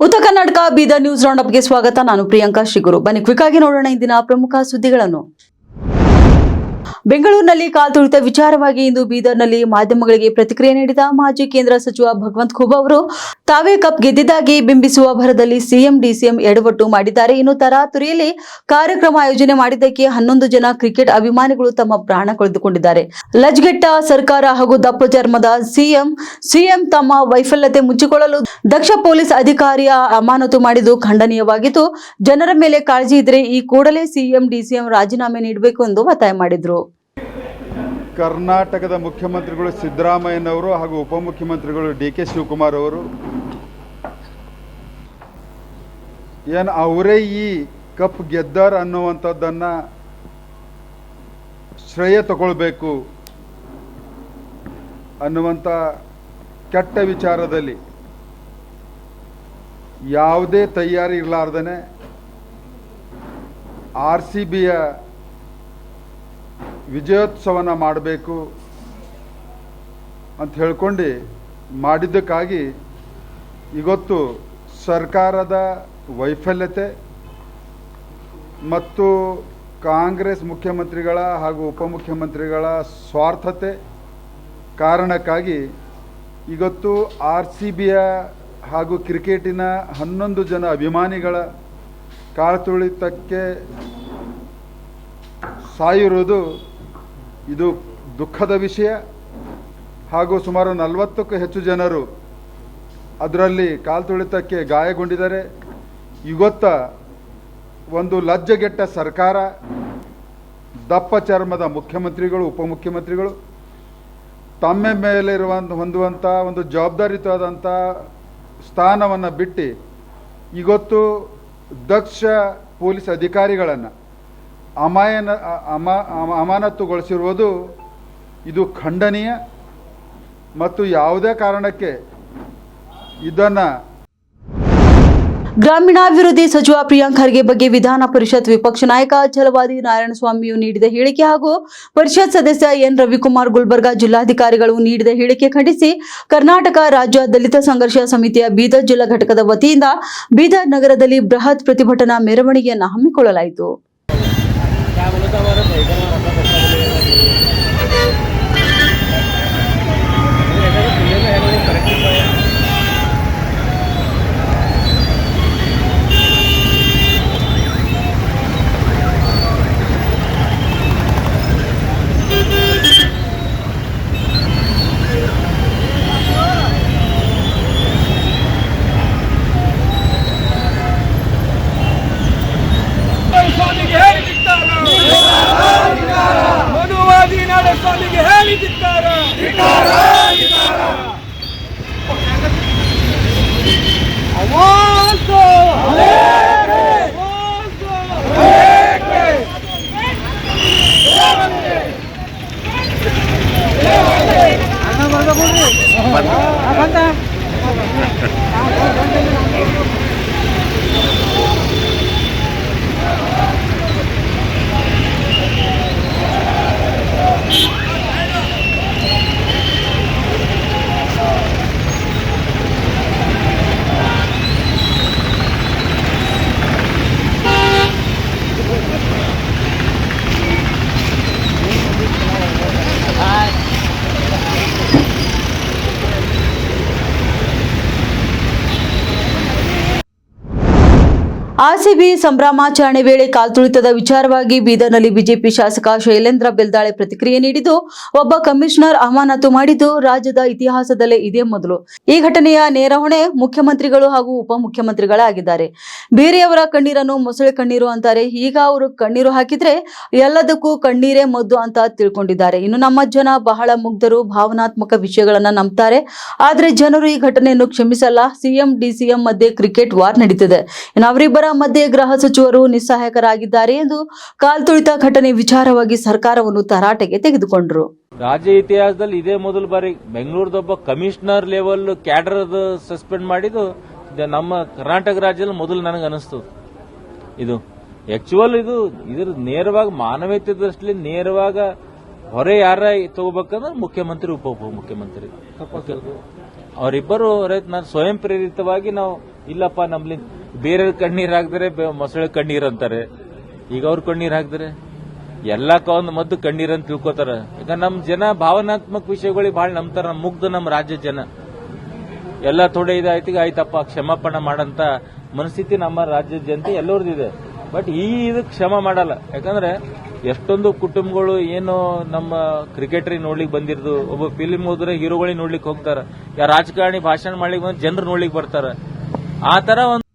ಉತ್ತರ Karnataka Bidar news round ಅಪ್ಗೆ ಸ್ವಾಗತ. ನಾನು ಪ್ರಿಯಾಂಕಾ ಶ್ರೀಗುರು. ಬನ್ನಿ, ಕ್ವಿಕ್ ಆಗಿ ನೋಡೋಣ ಇಂದಿನ ಪ್ರಮುಖ ಸುದ್ದಿಗಳನ್ನು. ಬೆಂಗಳೂರಿನಲ್ಲಿ ಕಾಲ್ತುಳಿತ ವಿಚಾರವಾಗಿ ಇಂದು ಬೀದರ್ನಲ್ಲಿ ಮಾಧ್ಯಮಗಳಿಗೆ ಪ್ರತಿಕ್ರಿಯೆ ನೀಡಿದ ಮಾಜಿ ಕೇಂದ್ರ ಸಚಿವ ಭಗವಂತ್ ಖೂಬ್ ಅವರು, ತಾವೇ ಕಪ್ ಗೆದ್ದಿದ್ದಾಗಿ ಬಿಂಬಿಸುವ ಭರದಲ್ಲಿ ಸಿಎಂ, ಡಿಸಿಎಂ ಎಡವಟ್ಟು ಮಾಡಿದ್ದಾರೆ. ಇನ್ನು ತರಾತುರಿಯಲ್ಲಿ ಕಾರ್ಯಕ್ರಮ ಆಯೋಜನೆ ಮಾಡಿದ್ದಕ್ಕೆ ಹನ್ನೊಂದು ಜನ ಕ್ರಿಕೆಟ್ ಅಭಿಮಾನಿಗಳು ತಮ್ಮ ಪ್ರಾಣ ಕಳೆದುಕೊಂಡಿದ್ದಾರೆ. ಲಜ್ಗೆಟ್ಟ ಸರ್ಕಾರ ಹಾಗೂ ದಪ್ಪ ಚರ್ಮದ ಸಿಎಂ ಸಿಎಂ ತಮ್ಮ ವೈಫಲ್ಯತೆ ಮುಚ್ಚಿಕೊಳ್ಳಲು ದಕ್ಷ ಪೊಲೀಸ್ ಅಧಿಕಾರಿಯ ಅಮಾನತು ಮಾಡಿದ್ದು ಖಂಡನೀಯವಾಗಿದ್ದು ಜನರ ಮೇಲೆ ಕಾಳಜಿ ಇದ್ರೆ ಈ ಕೂಡಲೇ ಸಿಎಂ, ಡಿಸಿಎಂ ರಾಜೀನಾಮೆ ನೀಡಬೇಕು ಎಂದು ಒತ್ತಾಯ ಮಾಡಿದ್ರು. ಕರ್ನಾಟಕದ ಮುಖ್ಯಮಂತ್ರಿಗಳು ಸಿದ್ದರಾಮಯ್ಯನವರು ಹಾಗೂ ಉಪಮುಖ್ಯಮಂತ್ರಿಗಳು ಡಿ ಕೆ ಶಿವಕುಮಾರ್ ಅವರು. ಏನು ಅವರೇ ಈ ಕಪ್ ಗೆದ್ದಾರ ಅನ್ನುವಂಥದ್ದನ್ನು ಶ್ರೇಯ ತಗೊಳ್ಬೇಕು ಅನ್ನುವಂಥ ಕೆಟ್ಟ ವಿಚಾರದಲ್ಲಿ ಯಾವುದೇ ತಯಾರಿ ಇರಲಾರ್ದೇ ಆರ್ ಸಿ ಬಿಯ ವಿಜಯೋತ್ಸವನ ಮಾಡಬೇಕು ಅಂತ ಹೇಳ್ಕೊಂಡು ಮಾಡಿದ್ದಕ್ಕಾಗಿ ಇವತ್ತು ಸರ್ಕಾರದ ವೈಫಲ್ಯತೆ ಮತ್ತು ಕಾಂಗ್ರೆಸ್ ಮುಖ್ಯಮಂತ್ರಿಗಳ ಹಾಗೂ ಉಪಮುಖ್ಯಮಂತ್ರಿಗಳ ಸ್ವಾರ್ಥತೆ ಕಾರಣಕ್ಕಾಗಿ ಇವತ್ತು ಆರ್ ಸಿ ಬಿಯ ಹಾಗೂ ಕ್ರಿಕೆಟಿನ ಹನ್ನೊಂದು ಜನ ಅಭಿಮಾನಿಗಳ ಕಾಳ್ತುಳಿತಕ್ಕೆ ಸಾಯಿರುವುದು ಇದು ದುಃಖದ ವಿಷಯ ಹಾಗೂ ಸುಮಾರು ನಲವತ್ತಕ್ಕೂ ಹೆಚ್ಚು ಜನರು ಅದರಲ್ಲಿ ಕಾಲ್ತುಳಿತಕ್ಕೆ ಗಾಯಗೊಂಡಿದ್ದಾರೆ. ಇವತ್ತ ಒಂದು ಲಜ್ಜೆಗೆಟ್ಟ ಸರ್ಕಾರ, ದಪ್ಪ ಚರ್ಮದ ಮುಖ್ಯಮಂತ್ರಿಗಳು, ಉಪಮುಖ್ಯಮಂತ್ರಿಗಳು ತಮ್ಮ ಮೇಲಿರುವ ಹೊಂದುವಂಥ ಒಂದು ಜವಾಬ್ದಾರಿಯುತವಾದಂಥ ಸ್ಥಾನವನ್ನು ಬಿಟ್ಟು ಇವತ್ತು ದಕ್ಷ ಪೊಲೀಸ್ ಅಧಿಕಾರಿಗಳನ್ನು ಅಮಾಯನ ಅಮ, ಅಮ- ಅಮಾನತುಗೊಳಿಸಿರುವುದು ಇದು ಖಂಡನೀಯ ಮತ್ತು ಯಾವುದೇ ಕಾರಣಕ್ಕೆ ಇದನ್ನು ಗ್ರಾಮೀಣಾಭಿವೃದ್ಧಿ ಸಚಿವ ಪ್ರಿಯಾಂಕ್ ಖರ್ಗೆ ಬಗ್ಗೆ ವಿಧಾನ ಪರಿಷತ್ ವಿಪಕ್ಷ ನಾಯಕ ಛಲವಾದಿ ನಾರಾಯಣಸ್ವಾಮಿಯು ನೀಡಿದ ಹೇಳಿಕೆ ಹಾಗೂ ಪರಿಷತ್ ಸದಸ್ಯ ಎನ್ ರವಿಕುಮಾರ್ ಗುಲ್ಬರ್ಗಾ ಜಿಲ್ಲಾಧಿಕಾರಿಗಳು ನೀಡಿದ ಹೇಳಿಕೆ ಖಂಡಿಸಿ ಕರ್ನಾಟಕ ರಾಜ್ಯ ದಲಿತ ಸಂಘರ್ಷ ಸಮಿತಿಯ ಬೀದರ್ ಜಿಲ್ಲಾ ಘಟಕದ ವತಿಯಿಂದ ಬೀದರ್ ನಗರದಲ್ಲಿ ಬೃಹತ್ ಪ್ರತಿಭಟನಾ ಮೆರವಣಿಗೆಯನ್ನು ಹಮ್ಮಿಕೊಳ್ಳಲಾಯಿತು. त्यामुळे तर बरं पैसा ಆರ್ಸಿಬಿ ಸಂಭ್ರಮಾಚರಣೆ ವೇಳೆ ಕಾಲ್ತುಳಿತದ ವಿಚಾರವಾಗಿ ಬೀದರ್ನಲ್ಲಿ ಬಿಜೆಪಿ ಶಾಸಕ ಶೈಲೇಂದ್ರ ಬೆಲ್ದಾಳೆ ಪ್ರತಿಕ್ರಿಯೆ ನೀಡಿದ್ದು, ಒಬ್ಬ ಕಮಿಷನರ್ ಅಮಾನತು ಮಾಡಿದ್ದು ರಾಜ್ಯದ ಇತಿಹಾಸದಲ್ಲೇ ಇದೇ ಮೊದಲು. ಈ ಘಟನೆಯ ನೇರ ಹೊಣೆ ಮುಖ್ಯಮಂತ್ರಿಗಳು ಹಾಗೂ ಉಪಮುಖ್ಯಮಂತ್ರಿಗಳಾಗಿದ್ದಾರೆ. ಬೇರೆಯವರ ಕಣ್ಣೀರನ್ನು ಮೊಸಳೆ ಕಣ್ಣೀರು ಅಂತಾರೆ. ಈಗ ಅವರು ಕಣ್ಣೀರು ಹಾಕಿದ್ರೆ ಎಲ್ಲದಕ್ಕೂ ಕಣ್ಣೀರೇ ಮದ್ದು ಅಂತ ತಿಳ್ಕೊಂಡಿದ್ದಾರೆ. ಇನ್ನು ನಮ್ಮ ಜನ ಬಹಳ ಮುಗ್ಧರು, ಭಾವನಾತ್ಮಕ ವಿಷಯಗಳನ್ನ ನಂಬ್ತಾರೆ. ಆದ್ರೆ ಜನರು ಈ ಘಟನೆಯನ್ನು ಕ್ಷಮಿಸಲ್ಲ. ಸಿಎಂ, ಡಿಸಿಎಂ ಮಧ್ಯೆ ಕ್ರಿಕೆಟ್ ವಾರ್ ನಡೀತಿದೆ. ಇನ್ನು ಅವರಿಬ್ಬರ ಮಧ್ಯೆ ಗೃಹ ಸಚಿವರು ನಿಸ್ಸಹಾಯಕರಾಗಿದ್ದಾರೆ ಎಂದು ಕಾಲ್ತುಳಿತ ಘಟನೆ ವಿಚಾರವಾಗಿ ಸರ್ಕಾರವನ್ನು ತರಾಟೆಗೆ ತೆಗೆದುಕೊಂಡರು. ರಾಜ್ಯ ಇತಿಹಾಸದಲ್ಲಿ ಇದೇ ಮೊದಲ ಬಾರಿ ಬೆಂಗಳೂರದೊಬ್ಬ ಕಮಿಷನರ್ ಲೆವೆಲ್ ಕ್ಯಾಡರ್ ಸಸ್ಪೆಂಡ್ ಮಾಡಿದ್ದು ಇದು ನಮ್ಮ ಕರ್ನಾಟಕ ರಾಜ್ಯದಲ್ಲಿ ಮೊದಲು ನನಗೆ ಅನಿಸ್ತು. ಇದು ಆಕ್ಚುವಲ್ ಇದು ಇದ್ರ ನೇರವಾಗಿ ಮಾನವೀಯತೆ ದೃಷ್ಟಿಲಿ ನೇರವಾಗಿ ಹೊರೆ ಯಾರ ತಗೋಬೇಕಂದ್ರೆ ಮುಖ್ಯಮಂತ್ರಿ ಉಪ ಮುಖ್ಯಮಂತ್ರಿ. ಅವರಿಬ್ಬರು ರೈತ ನಾನು ಸ್ವಯಂ ಪ್ರೇರಿತವಾಗಿ ನಾವು ಇಲ್ಲಪ್ಪ ನಮ್ಲಿ ಬೇರೆ ಕಣ್ಣೀರ್ ಹಾಕಿದ್ರೆ ಮೊಸಳೆ ಕಣ್ಣೀರ್ ಅಂತಾರೆ. ಈಗ ಅವ್ರ ಕಣ್ಣೀರ್ ಹಾಕಿದ್ರೆ? ಎಲ್ಲ ಒಂದು ಮದ್ದು ಕಣ್ಣೀರ್ ಅಂತ ತಿಳ್ಕೊತಾರ. ಈಗ ನಮ್ ಜನ ಭಾವನಾತ್ಮಕ ವಿಷಯಗಳಿಗೆ ಬಹಳ ನಂಬ್ತಾರ. ನಮ್ ಮುಗ್ಧ ನಮ್ ರಾಜ್ಯ ಜನ. ಎಲ್ಲ ಥೋಡೆ ಇದಾಯ್ತು ಆಯ್ತಪ್ಪ, ಕ್ಷಮಾಪಣ ಮಾಡಂತ ಮನಸ್ಥಿತಿ ನಮ್ಮ ರಾಜ್ಯದ ಜನತೆ ಎಲ್ಲರದಿದೆ ಬಟ್ ಈ ಇದು ಕ್ಷಮ ಮಾಡಲ್ಲ. ಯಾಕಂದ್ರೆ ಎಷ್ಟೊಂದು ಕುಟುಂಬಗಳು ಏನು ನಮ್ಮ ಕ್ರಿಕೆಟರಿ ನೋಡ್ಲಿಕ್ಕೆ ಬಂದಿರದು, ಒಬ್ಬ ಫಿಲ್ಮ್ ಹೋದ್ರೆ ಹೀರೋಗಳಿಗೆ ನೋಡ್ಲಿಕ್ಕೆ ಹೋಗ್ತಾರ. ಯಾ ರಾಜಕಾರಣಿ ಭಾಷಣ ಮಾಡ್ಲಿಕ್ಕೆ ಬಂದ್ರೆ ಜನರು ನೋಡ್ಲಿಕ್ಕೆ ಬರ್ತಾರ. ಆ ತರ ಒಂದು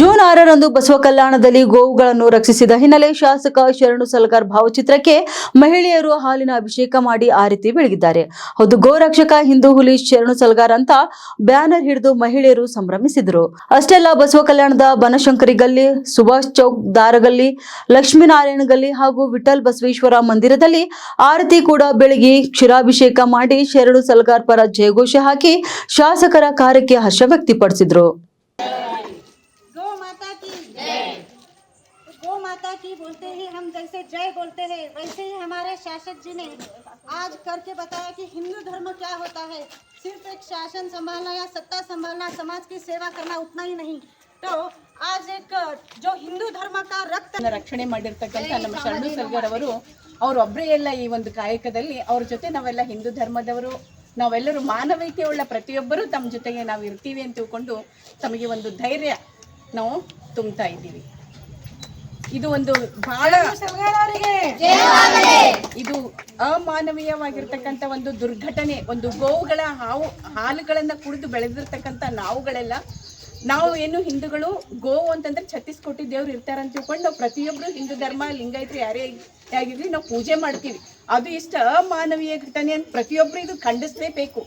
ಜೂನ್ ಆರರಂದು ಬಸವ ಕಲ್ಯಾಣದಲ್ಲಿ ಗೋವುಗಳನ್ನು ರಕ್ಷಿಸಿದ ಹಿನ್ನೆಲೆ ಶಾಸಕ ಶರಣು ಸಲಗಾರ್ ಭಾವಚಿತ್ರಕ್ಕೆ ಮಹಿಳೆಯರು ಹಾಲಿನ ಅಭಿಷೇಕ ಮಾಡಿ ಆರತಿ ಬೆಳಗಿದ್ದಾರೆ. ಹೌದು, ಗೋರಕ್ಷಕ ಹಿಂದೂ ಹುಲಿ ಶರಣು ಸಲಗಾರ್ ಅಂತ ಬ್ಯಾನರ್ ಹಿಡಿದು ಮಹಿಳೆಯರು ಸಂಭ್ರಮಿಸಿದರು. ಅಷ್ಟೇ ಅಲ್ಲ ಬಸವ ಕಲ್ಯಾಣದ ಬನಶಂಕರಿ ಗಲ್ಲಿ, ಸುಭಾಷ್ ಚೌಕ್ ದಾರಗಲ್ಲಿ, ಲಕ್ಷ್ಮೀನಾರಾಯಣ ಗಲ್ಲಿ ಹಾಗೂ ವಿಠಲ್ ಬಸವೇಶ್ವರ ಮಂದಿರದಲ್ಲಿ ಆರತಿ ಕೂಡ ಬೆಳಗಿ ಕ್ಷೀರಾಭಿಷೇಕ ಮಾಡಿ ಶರಣು ಸಲಗಾರ್ ಪರ ಜಯಘೋಷ ಹಾಕಿ ಶಾಸಕರ ಕಾರ್ಯಕ್ಕೆ ಹರ್ಷ ವ್ಯಕ್ತಪಡಿಸಿದರು. जैसे जय बोलते हैं वैसे ही हमारे शासक जी ने आज करके बताया कि हिंदू धर्म क्या होता है सिर्फ एक शासन संभालना या सत्ता संभालना समाज की सेवा करना उतना ही नहीं तो आज एक जो हिंदू धर्म का रक्त ನ ರಕ್ಷಣೆ ಮಾಡಿರ್ತಕ್ಕಂಥ ನಮ್ಮ ಶರಣು ಸಲ್ಗರ್ ಅವರು ಅವರೊಬ್ಬರೇ ಎಲ್ಲ ಈ ಒಂದು ಕಾಯಕದಲ್ಲಿ ಅವ್ರ ಜೊತೆ ನಾವೆಲ್ಲ ಹಿಂದೂ ಧರ್ಮದವರು ನಾವೆಲ್ಲರೂ ಮಾನವೀಯತೆ ಉಳ್ಳ ಪ್ರತಿಯೊಬ್ಬರೂ ತಮ್ಮ ಜೊತೆಗೆ ನಾವು ಇರ್ತೀವಿ ಅಂತ ತಿಳ್ಕೊಂಡು ತಮಗೆ ಒಂದು ಧೈರ್ಯ ನಾವು ತುಂಬ್ತಾ ಇದ್ದೀವಿ ಇದು ಒಂದು ಬಹಳ ಇದು ಅಮಾನವೀಯವಾಗಿರ್ತಕ್ಕಂಥ ಒಂದು ದುರ್ಘಟನೆ ಒಂದು ಗೋವುಗಳ ಹಾವು ಹಾಲುಗಳನ್ನ ಕುಡಿದು ಬೆಳೆದಿರ್ತಕ್ಕಂಥ ನಾವುಗಳೆಲ್ಲ. ನಾವು ಏನು ಹಿಂದೂಗಳು ಗೋವು ಅಂತಂದ್ರೆ ಛತ್ತೀಸ್ಕೋಟಿ ದೇವ್ರು ಇರ್ತಾರೆ ಅಂತ ತಿಳ್ಕೊಂಡು ನಾವು ಪ್ರತಿಯೊಬ್ರು ಹಿಂದೂ ಧರ್ಮ ಲಿಂಗಾಯತ್ರಿ ಯಾರೇ ಆಗಿರ್ಲಿ ನಾವು ಪೂಜೆ ಮಾಡ್ತೀವಿ. ಅದು ಇಷ್ಟ ಅಮಾನವೀಯ ಘಟನೆ ಅಂತ ಪ್ರತಿಯೊಬ್ಬರು ಇದು ಖಂಡಿಸಲೇಬೇಕು.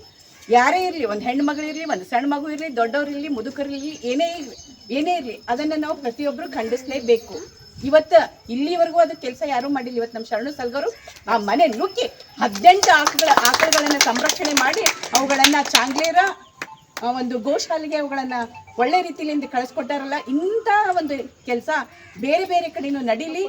ಯಾರೇ ಇರಲಿ ಒಂದು ಹೆಣ್ಣು ಮಗಳು ಇರಲಿ ಒಂದು ಸಣ್ಣ ಮಗು ಇರಲಿ ದೊಡ್ಡವ್ರು ಇರಲಿ ಮುದುಕರಿರಲಿ ಏನೇ ಇರಲಿ ಏನೇ ಇರಲಿ ಅದನ್ನು ನಾವು ಪ್ರತಿಯೊಬ್ಬರು ಖಂಡಿಸಲೇಬೇಕು. ಇವತ್ತು ಇಲ್ಲಿವರೆಗೂ ಅದು ಕೆಲಸ ಯಾರೂ ಮಾಡಿಲ್ಲ. ಇವತ್ತು ನಮ್ಮ ಶರಣು ಸಲ್ಗರು ಆ ಮನೆ ನುಗ್ಗಿ ಹದಿನೆಂಟು ಆಕಳ ಆಕಳುಗಳನ್ನು ಸಂರಕ್ಷಣೆ ಮಾಡಿ ಅವುಗಳನ್ನು ಚಾಂಗ್ಲೇರ ಒಂದು ಗೋಶಾಲೆಗೆ ಅವುಗಳನ್ನು ಒಳ್ಳೆ ರೀತಿಯಿಂದ ಕಳಿಸ್ಕೊಟ್ಟಾರಲ್ಲ. ಇಂಥ ಒಂದು ಕೆಲಸ ಬೇರೆ ಬೇರೆ ಕಡೆನೂ ನಡೀಲಿ.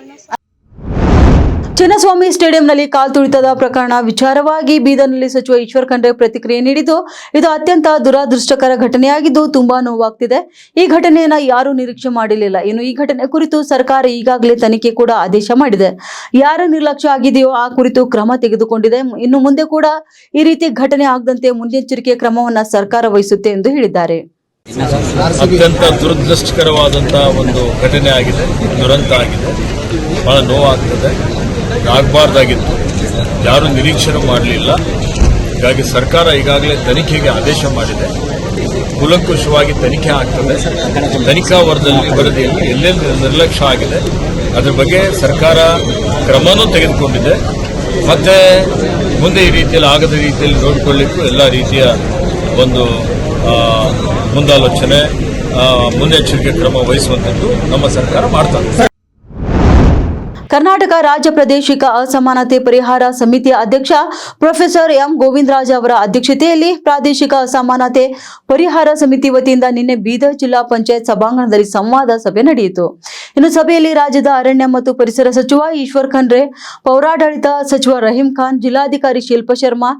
ಚಿನ್ನಸ್ವಾಮಿ ಸ್ಟೇಡಿಯಂನಲ್ಲಿ ಕಾಲ್ತುಳಿತದ ಪ್ರಕರಣ ವಿಚಾರವಾಗಿ ಬೀದರ್ನಲ್ಲಿ ಸಚಿವ ಈಶ್ವರ್ ಖಂಡ್ರೆ ಪ್ರತಿಕ್ರಿಯೆ ನೀಡಿದ್ದು, ಇದು ಅತ್ಯಂತ ದುರಾದೃಷ್ಟಕರ ಘಟನೆಯಾಗಿದ್ದು ತುಂಬಾ ನೋವಾಗ್ತಿದೆ. ಈ ಘಟನೆಯನ್ನ ಯಾರೂ ನಿರೀಕ್ಷೆ ಮಾಡಿರಲಿಲ್ಲ. ಇನ್ನು ಈ ಘಟನೆ ಕುರಿತು ಸರ್ಕಾರ ಈಗಾಗಲೇ ತನಿಖೆ ಕೂಡ ಆದೇಶ ಮಾಡಿದೆ. ಯಾರ ನಿರ್ಲಕ್ಷ್ಯ ಆಗಿದೆಯೋ ಆ ಕುರಿತು ಕ್ರಮ ತೆಗೆದುಕೊಂಡಿದೆ. ಇನ್ನು ಮುಂದೆ ಕೂಡ ಈ ರೀತಿ ಘಟನೆ ಆಗದಂತೆ ಮುನ್ನೆಚ್ಚರಿಕೆ ಕ್ರಮವನ್ನ ಸರ್ಕಾರ ವಹಿಸುತ್ತೆ ಎಂದು ಹೇಳಿದ್ದಾರೆ. ಅತ್ಯಂತ ದುರದೃಷ್ಟಕರವಾದಂತಹ ಒಂದು ಘಟನೆ ಆಗಿದೆ. ದುರಂತ ಆಗಿದೆ. ಬಹಳ ನೋವಾಗ್ತದೆ. ಆಗಬಾರ್ದಾಗಿತ್ತು. ಯಾರೂ ನಿರೀಕ್ಷಣೆ ಮಾಡಲಿಲ್ಲ. ಹೀಗಾಗಿ ಸರ್ಕಾರ ಈಗಾಗಲೇ ತನಿಖೆಗೆ ಆದೇಶ ಮಾಡಿದೆ. ಕುಲಂಕುಷವಾಗಿ ತನಿಖೆ ಆಗ್ತದೆ. ತನಿಖಾ ವರದಲ್ಲಿ ವರದಿಯಲ್ಲಿ ಎಲ್ಲೆಲ್ಲಿ ನಿರ್ಲಕ್ಷ್ಯ ಆಗಿದೆ. ಅದ್ರ ಬಗ್ಗೆ ಸರ್ಕಾರ ಕ್ರಮನೂ ತೆಗೆದುಕೊಂಡಿದೆ. ಮತ್ತೆ ಮುಂದೆ ಈ ರೀತಿಯಲ್ಲಿ ಆಗದ ರೀತಿಯಲ್ಲಿ ನೋಡಿಕೊಳ್ಳಿಕ್ಕೂ ಎಲ್ಲ ರೀತಿಯ ಒಂದು ಮುಂದಾಲೋಚನೆ ಮುನ್ನೆಚ್ಚರಿಕೆ ಕ್ರಮ ವಹಿಸುವಂಥದ್ದು ನಮ್ಮ ಸರ್ಕಾರ ಮಾಡ್ತದೆ ಕರ್ನಾಟಕ ರಾಜ್ಯ ಪ್ರಾದೇಶಿಕ ಅಸಮಾನತೆ ಪರಿಹಾರ ಸಮಿತಿಯ ಅಧ್ಯಕ್ಷ ಪ್ರೊಫೆಸರ್ ಎಂ ಗೋವಿಂದರಾಜ್ ಅವರ ಅಧ್ಯಕ್ಷತೆಯಲ್ಲಿ ಪ್ರಾದೇಶಿಕ ಅಸಮಾನತೆ ಪರಿಹಾರ ಸಮಿತಿ ವತಿಯಿಂದ ನಿನ್ನೆ ಬೀದರ್ ಜಿಲ್ಲಾ ಪಂಚಾಯತ್ ಸಭಾಂಗಣದಲ್ಲಿ ಸಂವಾದ ಸಭೆ ನಡೆಯಿತು. ಇನ್ನು ಸಭೆಯಲ್ಲಿ ರಾಜ್ಯದ ಅರಣ್ಯ ಮತ್ತು ಪರಿಸರ ಸಚಿವ ಈಶ್ವರ್ ಖಂಡ್ರೆ, ಪೌರಾಡಳಿತ ಸಚಿವ ರಹೀಂ ಖಾನ್, ಜಿಲ್ಲಾಧಿಕಾರಿ ಶಿಲ್ಪ ಶರ್ಮಾ,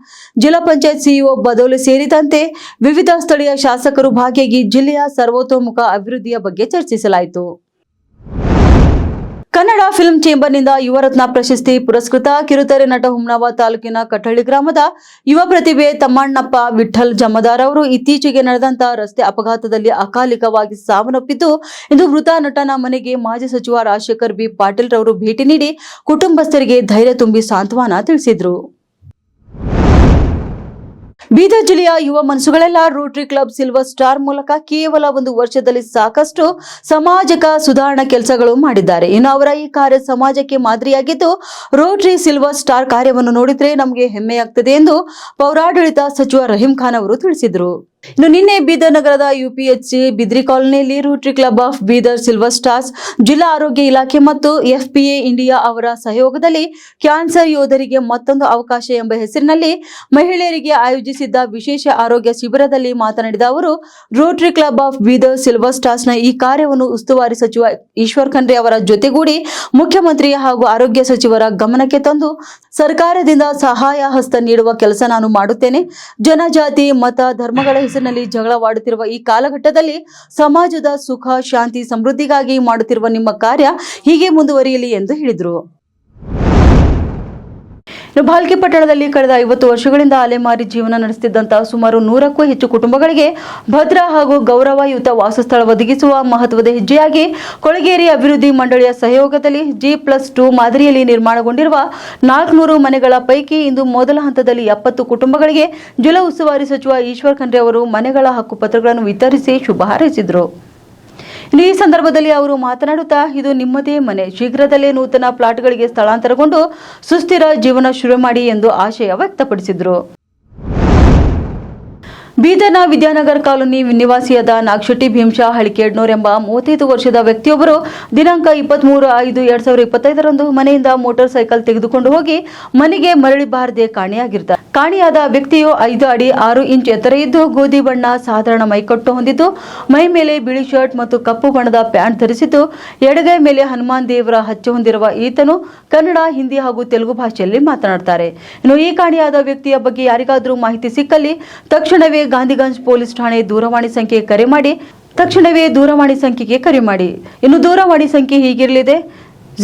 ಜಿಲ್ಲಾ ಪಂಚಾಯತ್ ಸಿಇಒ ಬದೋಲು ಸೇರಿದಂತೆ ವಿವಿಧ ಸ್ಥಳೀಯ ಶಾಸಕರು ಭಾಗಿಯಾಗಿ ಜಿಲ್ಲೆಯ ಸರ್ವತೋಮುಖ ಅಭಿವೃದ್ಧಿಯ ಬಗ್ಗೆ ಚರ್ಚಿಸಲಾಯಿತು. ಕನ್ನಡ ಫಿಲ್ಮ್ ಚೇಂಬರ್ನಿಂದ ಯುವರತ್ನ ಪ್ರಶಸ್ತಿ ಪುರಸ್ಕೃತ ಕಿರುತೆರೆ ನಟ ಹುಮ್ನಾಬಾದ್ ತಾಲೂಕಿನ ಕಠಳ್ಳಿ ಗ್ರಾಮದ ಯುವ ಪ್ರತಿಭೆ ತಮ್ಮಣ್ಣಪ್ಪ ವಿಠಲ್ ಜಮದಾರ್ ಅವರು ಇತ್ತೀಚೆಗೆ ನಡೆದಂತಹ ರಸ್ತೆ ಅಪಘಾತದಲ್ಲಿ ಅಕಾಲಿಕವಾಗಿ ಸಾವನ್ನಪ್ಪಿದ್ದು, ಇಂದು ಮೃತ ನಟನ ಮನೆಗೆ ಮಾಜಿ ಸಚಿವ ರಾಜಶೇಖರ್ ಬಿ ಪಾಟೀಲ್ ರವರು ಭೇಟಿ ನೀಡಿ ಕುಟುಂಬಸ್ಥರಿಗೆ ಧೈರ್ಯ ತುಂಬಿ ಸಾಂತ್ವನ ತಿಳಿಸಿದ್ರು. ಬೀದರ್ ಜಿಲ್ಲೆಯ ಯುವ ಮನಸ್ಸುಗಳೆಲ್ಲ ರೋಟರಿ ಕ್ಲಬ್ ಸಿಲ್ವರ್ ಸ್ಟಾರ್ ಮೂಲಕ ಕೇವಲ ಒಂದು ವರ್ಷದಲ್ಲಿ ಸಾಕಷ್ಟು ಸಮಾಜಕ ಸುಧಾರಣಾ ಕೆಲಸಗಳು ಮಾಡಿದ್ದಾರೆ. ಇನ್ನು ಅವರ ಈ ಕಾರ್ಯ ಸಮಾಜಕ್ಕೆ ಮಾದರಿಯಾಗಿದ್ದು ರೋಟರಿ ಸಿಲ್ವರ್ ಸ್ಟಾರ್ ಕಾರ್ಯವನ್ನು ನೋಡಿದ್ರೆ ನಮಗೆ ಹೆಮ್ಮೆಯಾಗ್ತದೆ ಎಂದು ಪೌರಾಡಳಿತ ಸಚಿವ ರಹೀಂ ಖಾನ್ ಅವರು ತಿಳಿಸಿದರು. ಇನ್ನು ನಿನ್ನೆ ಬೀದರ್ ನಗರದ ಯುಪಿಎಚ್ಸಿ ಬಿದ್ರಿ ಕಾಲೋನಿಯಲ್ಲಿ rotary club of Bidar silver stars ಜಿಲ್ಲಾ ಆರೋಗ್ಯ ಇಲಾಖೆ ಮತ್ತು ಎಫ್ಪಿಎ ಇಂಡಿಯಾ ಅವರ ಸಹಯೋಗದಲ್ಲಿ ಕ್ಯಾನ್ಸರ್ ಯೋಧರಿಗೆ ಮತ್ತೊಂದು ಅವಕಾಶ ಎಂಬ ಹೆಸರಿನಲ್ಲಿ ಮಹಿಳೆಯರಿಗೆ ಆಯೋಜಿಸಿದ್ದ ವಿಶೇಷ ಆರೋಗ್ಯ ಶಿಬಿರದಲ್ಲಿ ಮಾತನಾಡಿದ ಅವರು rotary club of Bidar silver ಸ್ಟಾರ್ಸ್ನ ಈ ಕಾರ್ಯವನ್ನು ಉಸ್ತುವಾರಿ ಸಚಿವ ಈಶ್ವರ್ ಖಂಡ್ರೆ ಅವರ ಜೊತೆಗೂಡಿ ಮುಖ್ಯಮಂತ್ರಿ ಹಾಗೂ ಆರೋಗ್ಯ ಸಚಿವರ ಗಮನಕ್ಕೆ ತಂದು ಸರ್ಕಾರದಿಂದ ಸಹಾಯ ಹಸ್ತ ನೀಡುವ ಕೆಲಸ ನಾನು ಮಾಡುತ್ತೇನೆ. ಜನಜಾತಿ, ಮತ, ಧರ್ಮಗಳ ಹೆಸರಿನಲ್ಲಿ ಜಗಳವಾಡುತ್ತಿರುವ ಈ ಕಾಲಘಟ್ಟದಲ್ಲಿ ಸಮಾಜದ ಸುಖ, ಶಾಂತಿ, ಸಮೃದ್ಧಿಗಾಗಿ ಮಾಡುತ್ತಿರುವ ನಿಮ್ಮ ಕಾರ್ಯ ಹೀಗೆ ಮುಂದುವರಿಯಲಿ ಎಂದು ಹೇಳಿದರು. ಇನ್ನು ಭಾಲ್ಕಿ ಪಟ್ಟಣದಲ್ಲಿ ಕಳೆದ ಐವತ್ತು ವರ್ಷಗಳಿಂದ ಅಲೆಮಾರಿ ಜೀವನ ನಡೆಸುತ್ತಿದ್ದಂತಹ ಸುಮಾರು ನೂರಕ್ಕೂ ಹೆಚ್ಚು ಕುಟುಂಬಗಳಿಗೆ ಭದ್ರ ಹಾಗೂ ಗೌರವಯುತ ವಾಸಸ್ಥಳ ಒದಗಿಸುವ ಮಹತ್ವದ ಹೆಜ್ಜೆಯಾಗಿ ಕೊಳಗೇರಿ ಅಭಿವೃದ್ಧಿ ಮಂಡಳಿಯ ಸಹಯೋಗದಲ್ಲಿ ಜಿ ಪ್ಲಸ್ ಟು ಮಾದರಿಯಲ್ಲಿ ನಿರ್ಮಾಣಗೊಂಡಿರುವ ನಾಲ್ಕುನೂರು ಮನೆಗಳ ಪೈಕಿ ಇಂದು ಮೊದಲ ಹಂತದಲ್ಲಿ ಎಪ್ಪತ್ತು ಕುಟುಂಬಗಳಿಗೆ ಜಿಲ್ಲಾ ಉಸ್ತುವಾರಿ ಸಚಿವ ಈಶ್ವರ್ ಖಂಡ್ರೆ ಅವರು ಮನೆಗಳ ಹಕ್ಕುಪತ್ರಗಳನ್ನು ವಿತರಿಸಿ ಶುಭ ಹಾರೈಸಿದರು. ಇನ್ನು ಈ ಸಂದರ್ಭದಲ್ಲಿ ಅವರು ಮಾತನಾಡುತ್ತಾ, ಇದು ನಿಮ್ಮದೇ ಮನೆ. ಶೀಘ್ರದಲ್ಲೇ ನೂತನ ಪ್ಲಾಟ್ಗಳಿಗೆ ಸ್ಥಳಾಂತರಗೊಂಡು ಸುಸ್ಥಿರ ಜೀವನ ಶುರು ಮಾಡಿ ಎಂದು ಆಶಯ ವ್ಯಕ್ತಪಡಿಸಿದರು. ಬೀದರ್ನ ವಿದ್ಯಾನಗರ ಕಾಲೋನಿ ನಿವಾಸಿಯಾದ ನಾಗಶೆಟ್ಟಿ ಭೀಮಶಾ ಹಳಿಕೇಡ್ನೂರ್ ಎಂಬ ಮೂವತ್ತೈದು ವರ್ಷದ ವ್ಯಕ್ತಿಯೊಬ್ಬರು ದಿನಾಂಕ ಇಪ್ಪತ್ಮೂರು ಐದು ಎರಡ್ ಸಾವಿರದ ಇಪ್ಪತ್ತೈದರಂದು ಮನೆಯಿಂದ ಮೋಟಾರ್ ಸೈಕಲ್ ತೆಗೆದುಕೊಂಡು ಹೋಗಿ ಮನೆಗೆ ಮರಳಿ ಬಾರದೆ ಕಾಣೆಯಾಗಿರ್ತಾರೆ ಕಾಣೆಯಾದ ವ್ಯಕ್ತಿಯು ಐದು ಅಡಿ ಆರು ಇಂಚ್ ಎತ್ತರ ಇದ್ದು ಗೋಧಿ ಬಣ್ಣ ಸಾಧಾರಣ ಮೈಕಟ್ಟು ಹೊಂದಿದ್ದು, ಮೈ ಮೇಲೆ ಬಿಳಿ ಶರ್ಟ್ ಮತ್ತು ಕಪ್ಪು ಬಣ್ಣದ ಪ್ಯಾಂಟ್ ಧರಿಸಿದ್ದು, ಎಡಗೈ ಮೇಲೆ ಹನುಮಾನ್ ದೇವರ ಹಚ್ಚ ಹೊಂದಿರುವ ಈತನು ಕನ್ನಡ, ಹಿಂದಿ ಹಾಗೂ ತೆಲುಗು ಭಾಷೆಯಲ್ಲಿ ಮಾತನಾಡುತ್ತಾರೆ ಇನ್ನು ಈ ಕಾಣೆಯಾದ ವ್ಯಕ್ತಿಯ ಬಗ್ಗೆ ಯಾರಿಗಾದರೂ ಮಾಹಿತಿ ಸಿಕ್ಕಲ್ಲಿ ತಕ್ಷಣವೇ ಗಾಂಧಿಗಂಜ್ ಪೊಲೀಸ್ ಠಾಣೆ ದೂರವಾಣಿ ಸಂಖ್ಯೆಗೆ ಕರೆ ಮಾಡಿ, ತಕ್ಷಣವೇ ದೂರವಾಣಿ ಸಂಖ್ಯೆಗೆ ಕರೆ ಮಾಡಿ. ಇನ್ನು ದೂರವಾಣಿ ಸಂಖ್ಯೆ ಹೀಗಿರಲಿದೆ.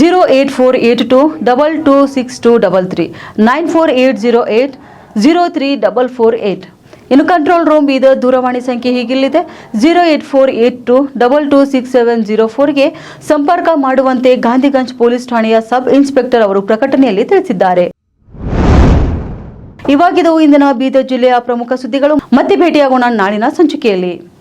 Zero eight four eight two double two six two double three, nine four eight zero eight zero three double four eight. ಇನ್ನು ಕಂಟ್ರೋಲ್ ರೂಮ್ ಬೀದರ್ ದೂರವಾಣಿ ಸಂಖ್ಯೆ ಹೀಗಿಲ್ಲಿದೆ zero eight four eight two double two six seven zero ಫೋರ್ಗೆ ಸಂಪರ್ಕ ಮಾಡುವಂತೆ Gandhiganj police ಠಾಣೆಯ sub inspector ಅವರು ಪ್ರಕಟಣೆಯಲ್ಲಿ ತಿಳಿಸಿದ್ದಾರೆ. ಇವಾಗಿದವು ಇಂದಿನ ಬೀದರ್ ಜಿಲ್ಲೆಯ ಪ್ರಮುಖ ಸುದ್ದಿಗಳು. ಮತ್ತೆ ಭೇಟಿಯಾಗೋಣ ನಾಳಿನ ಸಂಚಿಕೆಯಲ್ಲಿ.